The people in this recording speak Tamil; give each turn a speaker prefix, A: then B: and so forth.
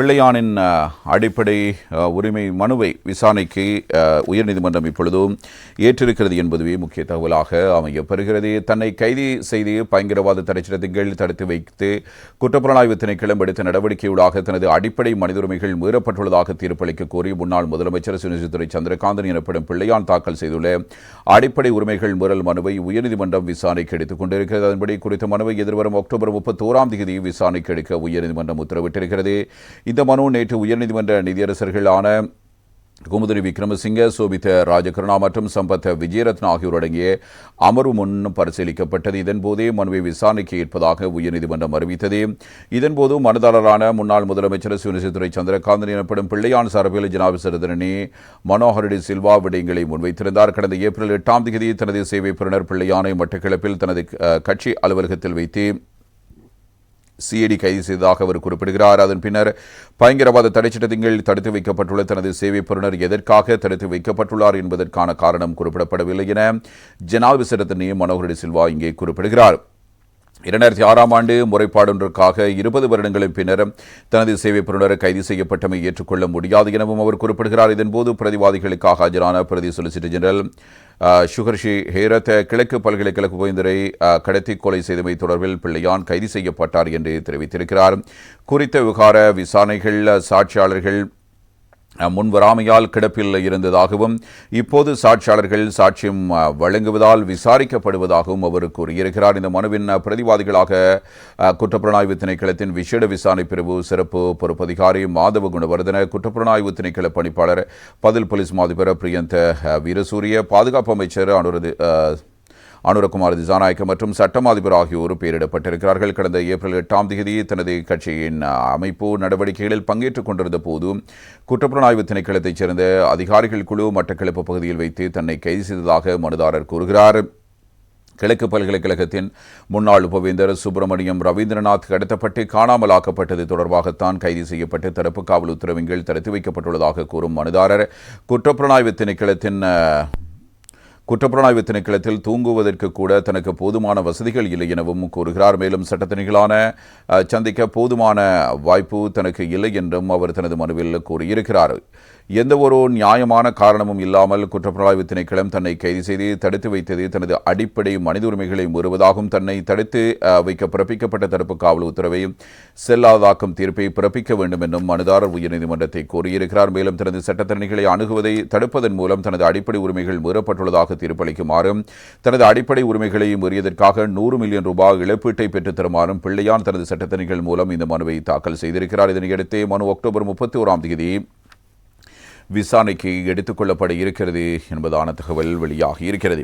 A: பிள்ளையானின் அடிப்படை உரிமை மனுவை விசாரணைக்கு உயர்நீதிமன்றம் இப்பொழுதும் ஏற்றிருக்கிறது என்பதுவே முக்கிய தகவலாக அமையப்பெறுகிறது. தன்னை கைது செய்து பயங்கரவாத தடைச்சட்டத்தின் கீழ் தடுத்து வைத்து குற்றப்புலனாய்வு திணைக்களம் எடுத்த நடவடிக்கையூடாக தனது அடிப்படை மனித உரிமைகள் மீறப்பட்டுள்ளதாக தீர்ப்பளிக்க கோரி முன்னாள் முதலமைச்சர் சுனிசித்துறை சந்திரகாந்தன் எனப்படும் பிள்ளையான் தாக்கல் செய்துள்ள அடிப்படை உரிமைகள் மீறல் மனுவை உயர்நீதிமன்றம் விசாரணைக்கு எடுத்துக் கொண்டிருக்கிறது. அதன்படி குறித்த மனுவை எதிர்வரும் அக்டோபர் முப்பத்தோராம் தேதி விசாரணைக்கு எடுக்க உயர்நீதிமன்றம் உத்தரவிட்டிருக்கிறது. இந்த மனு நேற்று உயர்நீதிமன்ற நீதியரசர்களான குமுதிரி விக்ரமசிங்க சோபித்த ராஜகருணா மற்றும் சம்பத் விஜயரத்ன ஆகியோர் அடங்கிய அமர்வு முன் பரிசீலிக்கப்பட்டது. இதன்போதே மனுவை விசாரணைக்கு ஏற்பதாக உயர்நீதிமன்றம் அறிவித்தது. இதன்போது மனுதாரரான முன்னாள் முதலமைச்சர் சுனிசித்துறை சந்திரகாந்தன் எனப்படும் பிள்ளையான் சார்பில் ஜனாபிசரதனி மனோகரடி சில்வா விடயங்களை முன்வைத்திருந்தார். கடந்த ஏப்ரல் எட்டாம் தேதி தனது சேவை பெறுநர் பிள்ளையானை மட்டக்களப்பில் தனது கட்சி அலுவலகத்தில் வைத்து சிஐடி கைது செய்ததாக அவர் குறிப்பிடுகிறார். அதன் பின்னர் பயங்கரவாத தடைச்சட்டத்தின் கீழ் தடுத்து வைக்கப்பட்டுள்ள தனது சேவை பெறுநர் எதற்காக தடுத்து வைக்கப்பட்டுள்ளார் என்பதற்கான காரணம் குறிப்பிடப்படவில்லை என ஜனாதிபதி மனோகரடி சில்வா இங்கே குறிப்பிடுகிறார். இரண்டாயிரத்தி ஆறாம் ஆண்டு முறைப்பாடொன்றுக்காக இருபது வருடங்களின் பின்னர் தனது சேவை பெறுநர் கைது செய்யப்பட்டமை ஏற்றுக்கொள்ள முடியாது எனவும் அவர் குறிப்பிடுகிறார். இதன்போது பிரதிவாதிகளுக்காக ஆஜரான பிரதி சொலிசிட்டர் ஜெனரல் சுகர்ஷி ஹேரத் கிழக்கு பல்கலைக்கழக உபயந்தரை கடத்தி கொலை செய்தமை தொடர்பில் பிள்ளையான் கைது செய்யப்பட்டார் என்று தெரிவித்திருக்கிறார். குறித்த விவகார விசாரணைகள் சாட்சியாளர்கள் முன்வராமையால் கிடப்பில் இருந்ததாகவும் இப்போது சாட்சியாளர்கள் சாட்சியம் வழங்குவதால் விசாரிக்கப்படுவதாகவும் அவர் கூறியிருக்கிறார். இந்த மனுவின் பிரதிவாதிகளாக குற்றப்புலனாய்வு திணைக்களத்தின் விசேட விசாரணை பிரிவு சிறப்பு பொறுப்பதிகாரி மாதவ குணவர்தன குற்றப்புலனாய்வு திணைக்கள பணிப்பாளர் பதில் போலீஸ் மாதிபர் பிரியந்த வீரசூரிய பாதுகாப்பு அமைச்சர் அனுரது அனுரகுமார் திசாநாயக்க மற்றும் சட்டம் அதிபர் ஆகியோர் பெயரிடப்பட்டிருக்கிறார்கள். கடந்த ஏப்ரல் எட்டாம் தேதி தனது கட்சியின் அமைப்பு நடவடிக்கைகளில் பங்கேற்றுக் கொண்டிருந்த போது குற்றப்புலனாய்வு திணைக்களத்தைச் சேர்ந்த அதிகாரிகள் குழு மட்டக்களப்பு பகுதியில் வைத்து தன்னை கைது செய்ததாக மனுதாரர் கூறுகிறார். கிழக்கு பல்கலைக்கழகத்தின் முன்னாள் உபவேந்தர் சுப்பிரமணியம் ரவீந்திரநாத் கடத்தப்பட்டு காணாமலாக்கப்பட்டது தொடர்பாகத்தான் கைது செய்யப்பட்டு தடுப்பு காவல் உத்தரவின் கீழ் தடுத்து வைக்கப்பட்டுள்ளதாக கூறும் மனுதாரர். குற்றப்புலனாய்வு திணைக்களத்தின் குற்றப்புலனாய்வு திணைக்களத்தில் தூங்குவதற்கு கூட தனக்கு போதுமான வசதிகள் இல்லை எனவும் கூறுகிறார். மேலும் சட்டத்திணிகளான சந்திக்க போதுமான வாய்ப்பு தனக்கு இல்லை என்றும் அவர் தனது மனுவில் கூறியிருக்கிறார். எந்த ஒரு நியாயமான காரணமும் இல்லாமல் குற்றப்புலனாய்வு திணைக்களம் தன்னை கைது செய்து தடுத்து வைத்தது தனது அடிப்படை மனித உரிமைகளை மீறுவதாகவும் தன்னை தடுத்து வைக்க பிறப்பிக்கப்பட்ட தடுப்பு காவல் உத்தரவை செல்லாதாக்கும் தீர்ப்பை பிறப்பிக்க வேண்டும் என்றும் மனுதாரர் உயர்நீதிமன்றத்தை கோரியிருக்கிறார். மேலும் தனது சட்டத்தரணிகளை அணுகுவதை தடுப்பதன் மூலம் தனது அடிப்படை உரிமைகள் மீறப்பட்டுள்ளதாக தீர்ப்பளிக்குமாறும் தனது அடிப்படை உரிமைகளை மீறியதற்காக நூறு மில்லியன் ரூபாய் இழப்பீட்டை பெற்றுத் தருமாறும் பிள்ளையான் தனது சட்டத்தரணிகள் மூலம் இந்த மனுவை தாக்கல் செய்திருக்கிறார். இதனையடுத்து மனு அக்டோபர் முப்பத்தி ஓராம் தேதி விசாரணைக்கு எடுத்துக்கொள்ளப்பட இருக்கிறது என்பதான தகவல் வெளியாகி இருக்கிறது.